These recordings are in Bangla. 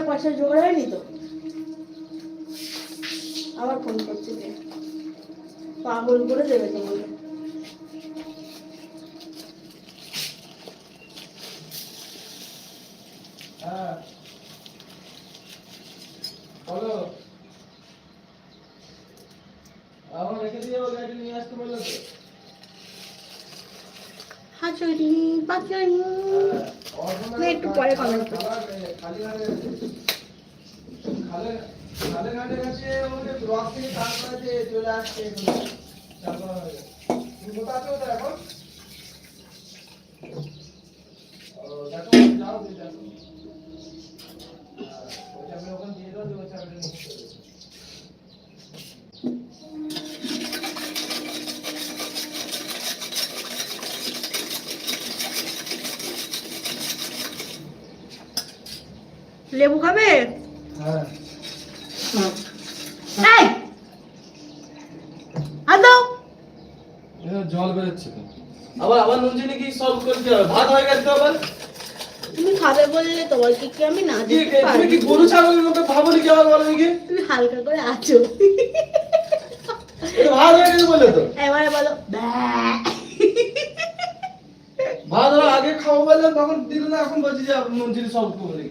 করে পয়সা জোগাড় হয়নি তো? আবার ফোন করছে যে পাগল করে দেবে তোমাকে। হ্যাঁ। বলো। আমার না, একটু পরে comment করছি। খালি ঘাটে খালে খালে ঘাটে গেছে ওকে ব্লক থেকে তারপরে যে চলে আসছে এখানে। তারপর তুমি কোথায় আছো তো এখন ও দেখো যাও তুমি দেখো হ্যাঁ, ওই চাবি ওখানে দিয়ে দাও দিয়ে ওই চাবিটা নিয়ে চলে যাও। লেবু খাবে? হ্যাঁ। জল বেরোচ্ছে তো। আবার আবার নুন চিনি কি সব করতে হবে? ভাত হয়ে গেছে আবার? তুমি খাবে বললে তোমাকে কি আমি না কি দিতে তুমি কি গরু ছাগলের মতো ভাবনি কি আবার বলো নাকি তুমি হালকা করে আছো। এটা ভাত হয়ে গেছে বলে তো। এবারে বলো। ভাত আগে খাব বললে তখন দিল না এখন বলছি যে নুন চিনি সব করব। নাকি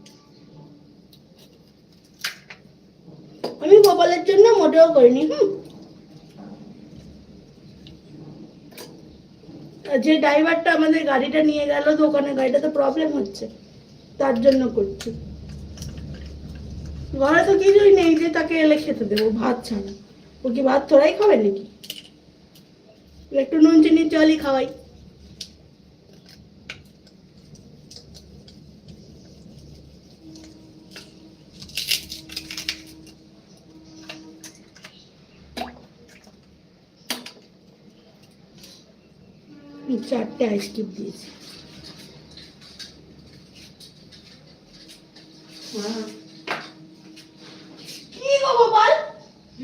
আমি গোপালের জন্য মোটেও করিনি, হুম। যে ড্রাইভারটা আমাদের গাড়িটা নিয়ে গেল দোকানে গাড়িটাতে প্রবলেম হচ্ছে, তার জন্য করছি। ঘরে তো কিছুই নেই, যে তাকে এলে খেতে দেবো, ভাত ছাড়া। ও কি ভাত তোরাই খাবে নাকি? একটু নুন চিনি জলই খাওয়াই। চারটে আইসক্রিম দিয়েছি। কি গো গোপাল? কি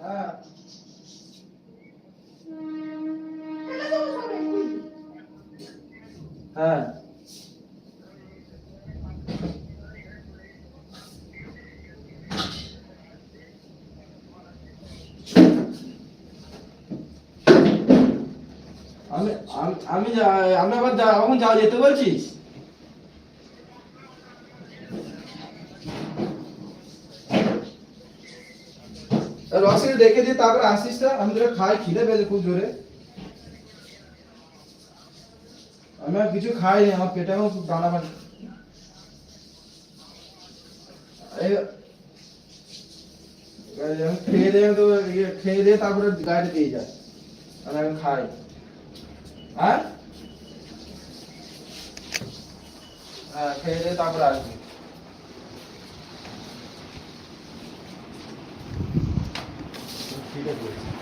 হ্যাঁ ফেলে দেবো সব এক্ষুনি। হ্যাঁ। আমি আমি- আবার এখন যাও যেতে বলছিস? রসিকে দেখে দিয়ে তারপরে আসিস না আমি তোরা খাই, খিদে পেয়েছে খুব জোরে। আমি আর কিছু খাইনি আমার পেটে এখন খুব দানা পানি। এই এই আমি খেয়ে দিয়ে তো ইয়ে খেয়ে দিয়ে তারপরে গাড়ি দিয়ে যায় আমি এখন খাই। হ্যাঁ? হ্যাঁ খেয়ে দিয়ে তারপরে আসবি। ঠিক আছে